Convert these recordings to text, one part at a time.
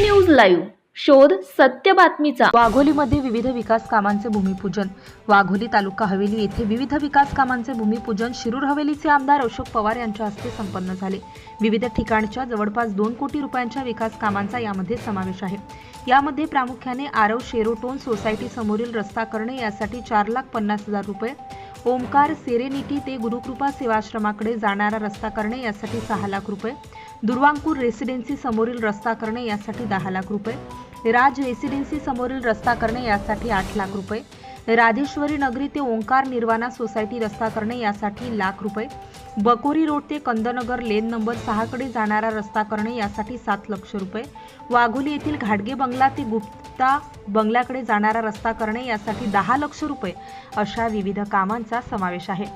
News live. शोध सत्य बातमीचा. वाघोलीमध्ये विविध विकास कामांचे भूमिपूजन. वाघोली तालुका हवेली येथे विविध विकास कामांचे भूमिपूजन. शिरूर हवेलीचे आमदार अशोक पवार यांच्या हस्ते संपन्न झाले. विविध ठिकाणच्या जवळपास दोन कोटी रुपयांच्या विकास कामांचा यामध्ये समावेश आहे. यामध्ये प्रामुख्याने आरव शेरोटोन सोसायटी समोरील रस्ता करणे यासाठी चार लाख पन्नास हजार रुपये ओमकार सेरेनिटी ते गुरुकृपा सेवाश्रमाकडे जाणारा रस्ता करणे यासाठी सहा लाख रुपये. दुर्वांकूर रेसिडेन्सी समोरील रस्ता करणे यासाठी दहा लाख रुपये. राज रेसिडेन्सी समोरील रस्ता करणे यासाठी आठ लाख रुपये. राधेश्वरी नगरी ते ओंकार निर्वाणा सोसायटी रस्ता करणे यासाठी लाख रुपये. बकोरी रोड ते कंदनगर लेन नंबर सहाकडे जाणारा रस्ता करणे यासाठी सात लक्ष रुपये. वाघोली येथील घाटगे बंगला ते गुप्ता बंगल्याकडे जाणारा रस्ता करणे यासाठी दहा लक्ष रुपये अशा विविध कामांचा समावेश आहे.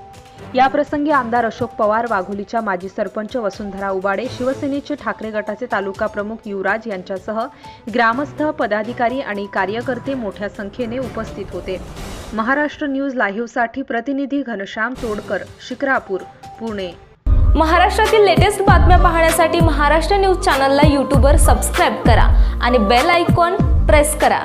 या प्रसंगी आमदार अशोक पवार वाघोलीच्या माजी सरपंच वसुंधरा उबाडे शिवसेनेचे ठाकरे गटाचे तालुका प्रमुख युवराज यांच्यासह ग्रामस्थ पदाधिकारी आणि कार्यकर्ते मोठ्या संख्येने उपस्थित होते. महाराष्ट्र न्यूज लाईव्हसाठी प्रतिनिधी घनश्याम तोडकर शिक्रापूर पुणे. महाराष्ट्रातील लेटेस्ट बातम्या पाहण्यासाठी महाराष्ट्र न्यूज चॅनलला यूट्यूबवर सबस्क्राईब करा आणि बेल आयकॉन प्रेस करा.